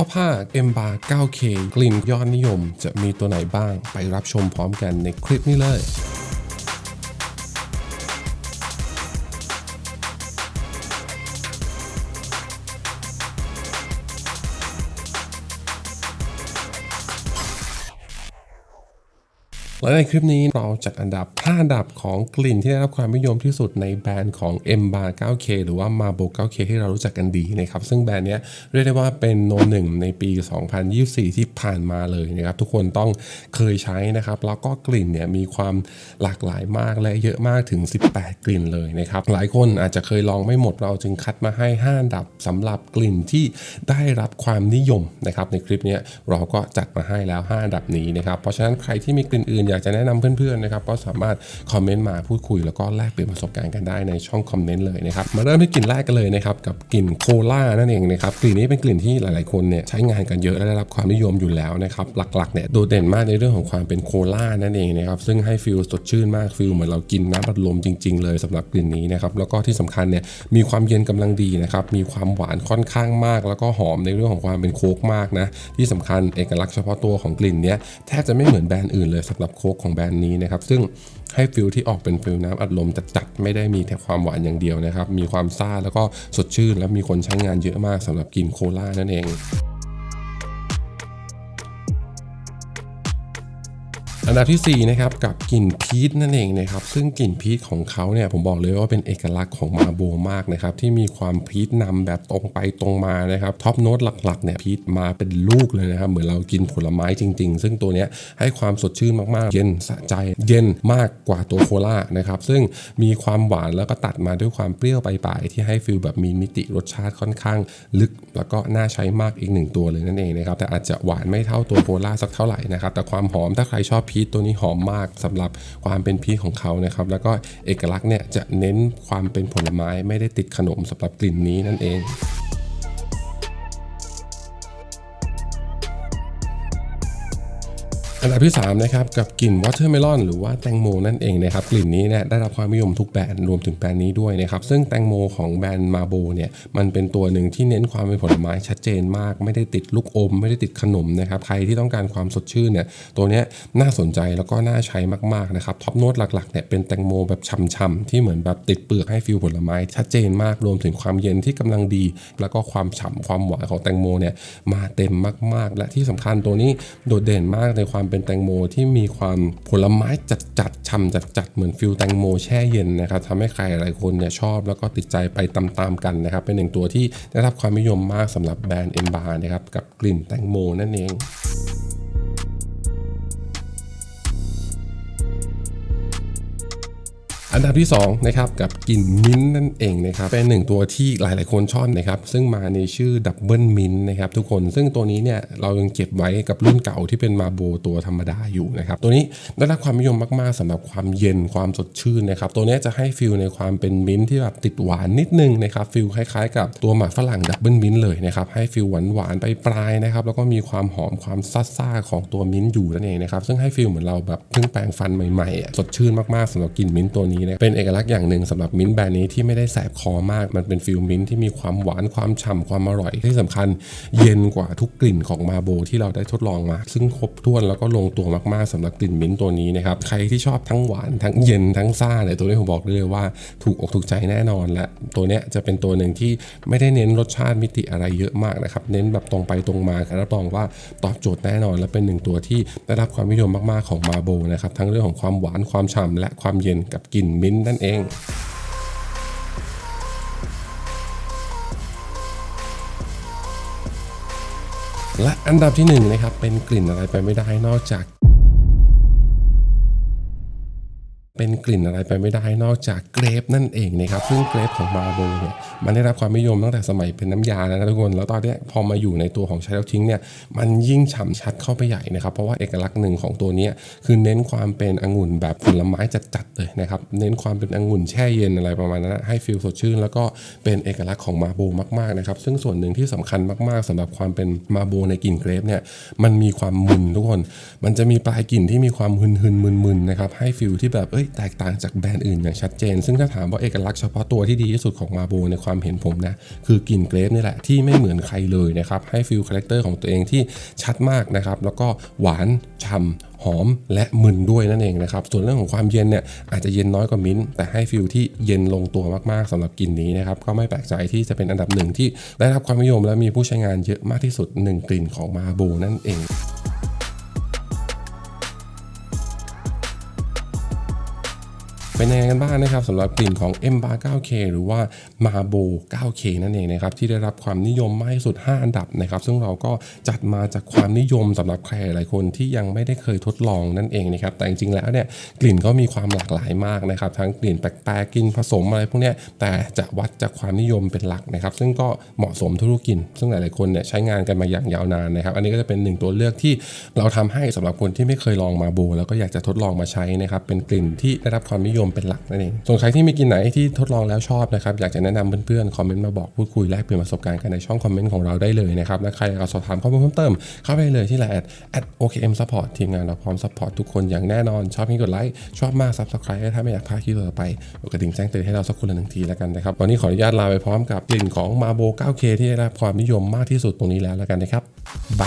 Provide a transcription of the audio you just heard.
ท็อป 5 M Bar 9K กลิ่นยอดนิยม จะมีตัวไหนบ้างไปรับชมพร้อมกันในคลิปนี้เลย และในคลิปนี้เราจัดอันดับ 5 อันดับของกลิ่นที่ได้รับความนิยมที่สุดในแบรนด์ของ M Bar 9K หรือว่า Marbo 9K ที่เรารู้จักกันดีนะครับ ซึ่งแบรนด์นี้เรียกได้ว่าเป็นโนหนึ่งในปี 2024 ที่ผ่านมาเลยนะครับ ทุกคนต้องเคยใช้นะครับ แล้วก็กลิ่นเนี่ยมีความหลากหลายมากและเยอะมากถึง 18 กลิ่นเลยนะครับ หลายคนอาจจะเคยลองไม่หมดเราจึงคัดมาให้ 5 อันดับสำหรับกลิ่นที่ได้รับความนิยมนะครับในคลิปนี้เราก็จัดมาให้แล้ว 5 อันดับนี้นะครับเพราะฉะนั้นใครที่มีกลิ่นอื่นอยากจะแนะนำเพื่อนๆนะครับก็สามารถคอมเมนต์มาพูดคุย แล้วก็แลกเปลี่ยนประสบการณ์กันได้ในช่องคอมเมนต์เลยนะครับมาเริ่มที่กลิ่นแรกกันเลยนะครับกับกลิ่นโคลานั่นเองนะครับกลิ่นนี้เป็นกลิ่นที่หลายๆคนเนี่ยใช้งานกันเยอะและได้รับความนิยมอยู่แล้วนะครับหลักๆเนี่ยโดดเด่นมากในเรื่องของความเป็นโคลานั่นเองนะครับซึ่งให้ฟิลสดชื่นมากฟิลเหมือนเรากินน้ำอัดลมจริง ๆ เลยสำหรับกลิ่นนี้นะครับแล้วก็ที่สำคัญเนี่ยมีความเย็นกำลังดีนะครับมีความหวานค่อนข้างมาก แล้วก็หอมในเรื่องของความเป็นโค้กมากนะที่สำคัญเอกลักษณ์เฉพาะตัวของกลิ่นเนี้ยแทบจะไม่เหมือนแบรนด์อื่นเลยสำหรับโค้กของแบรนด์นี้นะครับ ซึ่งให้ฟิลที่ออกเป็นฟิลน้ำอัดลมจัดๆไม่ได้มีแต่ความหวานอย่างเดียวนะครับ มีความซ่าแล้วก็สดชื่น และมีคนใช้งานเยอะมากสำหรับกินโคลานั่นเอง อันดับที่4นะครับกับกลิ่นพีชนั่นเองนะครับซึ่งกลิ่นพีชของเขาเนี่ยผมบอกเลยว่าเป็นเอกลักษณ์ของมาโบมากนะครับที่มีความพีชนำแบบตรงไปตรงมานะครับท็อปโน้ตหลักๆเนี่ยพีชมาเป็นลูกเลยนะครับเหมือนเรากินผลไม้จริง ๆ ซึ่งตัวเนี้ยให้ความสดชื่นมากๆ เย็นสะใจเย็นมากกว่าตัวโคลานะครับซึ่งมีความหวานแล้วก็ตัดมาด้วยความเปรี้ยวปลายๆที่ให้ฟิลแบบมีมิติรสชาติค่อนข้างลึก แล้วก็น่าใช้มากอีกหนึ่งตัวเลยนั่นเองนะครับแต่อาจจะหวานไม่เท่าตัวโคลาสักเท่าไหร่นะครับแต่ความหอมถ้าใครชอบพีชตัวนี้หอมมากสำหรับความเป็นพีชของเขานะครับ แล้วก็เอกลักษณ์เนี่ยจะเน้นความเป็นผลไม้ไม่ได้ติดขนมสำหรับกลิ่นนี้นั่นเอง อันดับที่3นะครับกับกลิ่นวอเตอร์เมลอนหรือว่าแตงโมนั่นเองนะครับกลิ่นนี้เนี่ยได้รับความนิยมทุกแบรนด์รวมถึงแบรนด์นี้ด้วยนะครับซึ่งแตงโมของแบรนด์มาโบเนี่ยมันเป็นตัวหนึ่งที่เน้นความเป็นผลไม้ชัดเจนมาก ไม่ได้ติดลูกอม ไม่ได้ติดขนมนะครับใครที่ต้องการความสดชื่นเนี่ยตัวนี้น่าสนใจแล้วก็น่าใช้มากๆนะครับท็อปโน้ตหลักๆเนี่ยเป็นแตงโมแบบช่ำๆที่เหมือนแบบติดเปลือกให้ฟิลผลไม้ชัดเจนมากรวมถึงความเย็นที่กำลังดี แล้วก็ความฉ่ำความหวานของแตงโมเนี่ยมาเต็มมากๆ และที่สำคัญตัวนี้โดดเด่นมากในความเป็นแตงโมที่มีความผลไม้จัดๆช่ำจัดๆเหมือนฟิลแตงโมแช่เย็นนะครับทำให้ใครหลายคนเนี่ยชอบแล้วก็ติดใจไปตามๆกันนะครับ เป็นหนึ่งตัวที่ได้รับความนิยมมากสำหรับแบรนด์เอ็มบาร์นะครับกับกลิ่นแตงโมนั่นเอง อันดับที่2นะครับกับกลิ่นมิ้นท์นั่นเองนะครับเป็นหนึ่งตัวที่หลายๆคนชอบนะครับซึ่งมาในชื่อดับเบิลมิ้นท์นะครับทุกคนซึ่งตัวนี้เนี่ยเรายังเก็บไว้กับรุ่นเก่าที่เป็นมาโบตัวธรรมดาอยู่นะครับตัวนี้ได้รับความนิยมมากๆสำหรับความเย็นความสดชื่นนะครับตัวนี้จะให้ฟิลในความเป็นมิ้นท์ที่แบบติดหวานนิดนึงนะครับฟิลคล้ายๆ กับตัวหมากฝรั่งดับเบิลมิ้นท์เลยนะครับให้ฟิลหวานๆไปปลายนะครับแล้วก็มีความหอมความซ่าๆของตัวมิ้นท์อยู่นั่นเองนะครับซึ่งให้ฟิลเหมือนเราแบบเพิ่งแปรงฟันใหม่ๆสดชื่นมากๆสำหรับกลิ่นมิ้นตัวนี้นะเป็นเอกลักษณ์อย่างหนึ่งสำหรับมิ้นท์แบรนด์นี้ที่ไม่ได้แสบคอมากมันเป็นฟิลมิ้นท์ที่มีความหวานความฉ่ำความอร่อย ที่สำคัญเย็นกว่าทุกกลิ่นของมาโบที่เราได้ทดลองมา ซึ่งครบถ้วนแล้วก็ลงตัวมากๆสำหรับกลิ่นมิ้นท์ตัวนี้นะครับใครที่ชอบทั้งหวานทั้งเย็นทั้งซ่าเนี่ยตัวนี้ผมบอกได้เลยว่าถูกอกถูกใจแน่นอนและตัวเนี้ยจะเป็นตัวหนึ่งที่ไม่ได้เน้นรสชาติมิติอะไรเยอะมากนะครับเน้นแบบตรงไปตรงมารับรองว่าตอบโจทย์แน่นอน และเป็นหนึ่งตัวที่ได้รับความนิยมมากๆของมาโบนะครับทั้งเรื่องของความหวานความฉ่ำและความเย็นกับกลิ่นมิ้นนั่นเองและอันดับที่หนึ่งนะครับเป็นกลิ่นอะไรไปไม่ได้นอกจาก เป็นกลิ่นอะไรไปไม่ได้นอกจากเกรฟนั่นเองนะครับซึ่งเกรฟของมาโบเนี่ยมันได้รับความนิยมตั้งแต่สมัยเป็นน้ำยาแล้วนะทุกคนแล้วตอนนี้พอมาอยู่ในตัวของช้แล้วทิ้งเนี่ยมันยิ่งฉ่ำชัดเข้าไปใหญ่นะครับเพราะว่าเอกลักษณ์หนึ่งของตัวนี้คือเน้นความเป็นองุ่นแบบผลไม้จัดๆเลยนะครับเน้นความเป็นองุ่นแช่เย็นอะไรประมาณนั้นให้ฟิลสดชื่น แล้วก็เป็นเอกลักษณ์ของมาโบมากๆนะครับซึ่งส่วนหนึ่งที่สำคัญมากๆสำหรับความเป็นมาโบในกลิ่นเกรฟเนี่ยมันมีความมึนทุกคน มันจะมีปลายกลิ่นที่มีความหึนๆมึนๆนะครับให้ฟิลที่แบบเอ้ยแตกต่างจากแบรนด์อื่นอย่างชัดเจน ซึ่งถ้าถามว่าเอกลักษณ์เฉพาะตัวที่ดีที่สุดของมาโบในความเห็นผมนะ คือกลิ่นเกรฟนี่แหละที่ไม่เหมือนใครเลยนะครับ ให้ฟิลคาแรคเตอร์ของตัวเองที่ชัดมากนะครับ แล้วก็หวานฉ่ำหอมและมึนด้วยนั่นเองนะครับ ส่วนเรื่องของความเย็นเนี่ยอาจจะเย็นน้อยกว่ามิ้นท์แต่ให้ฟิลที่เย็นลงตัวมากๆสำหรับกลิ่นนี้นะครับ ก็ไม่แปลกใจที่จะเป็นอันดับหนึ่งที่ได้รับความนิยมและมีผู้ใช้งานเยอะมากที่สุดหนึ่งกลิ่นของมาโบนั่นเอง เป็นยังไงกันบ้างนะครับสำหรับกลิ่นของ M Bar 9K หรือว่า Marbo 9K นั่นเองนะครับที่ได้รับความนิยมมากที่สุด 5 อันดับนะครับซึ่งเราก็จัดมาจากความนิยมสำหรับใครหลายคนที่ยังไม่ได้เคยทดลองนั่นเองนะครับแต่จริงๆแล้วเนี่ยกลิ่นก็มีความหลากหลายมากนะครับทั้งกลิ่นแปลกๆกลิ่นผสมอะไรพวกนี้แต่จะวัดจากความนิยมเป็นหลักนะครับซึ่งก็เหมาะสมทุกกลิ่นซึ่งหลายๆคนเนี่ยใช้งานกันมาอย่างยาวนานนะครับอันนี้ก็จะเป็นหนึ่งตัวเลือกที่เราทำให้สำหรับคนที่ไม่เคยลองมาโบ แล้วก็อยากจะทดลองมาใช้นะครับเป็นกลิ่นที่ได้รับความนิยมเป็นหลักนั่นเอง ส่วนใครที่มีกินไหนที่ทดลองแล้วชอบนะครับ อยากจะแนะนำเพื่อนๆ คอมเมนต์มาบอกพูดคุยแลกเปลี่ยนประสบการณ์กันในช่องคอมเมนต์ของเราได้เลยนะครับและใครอยากจะสอบถามข้อมูลเพิ่มเติม เข้าไปเลยที่ไลน์ at okm support ทีมงานเราพร้อม support ทุกคนอย่างแน่นอน ชอบให้กดไลค์ชอบมาก subscribe ถ้าไม่อยากพลาดคลิปต่อไปกดกระดิ่งแจ้งเตือนให้เราสักคนละหนึ่งทีแล้วกันนะครับวันนี้ขออนุญาตลาไปพร้อมกับกลิ่นของ Marbo 9K ที่ได้รับความนิยมมากที่สุดตรงนี้แล้วแล้วกันนะครับบาย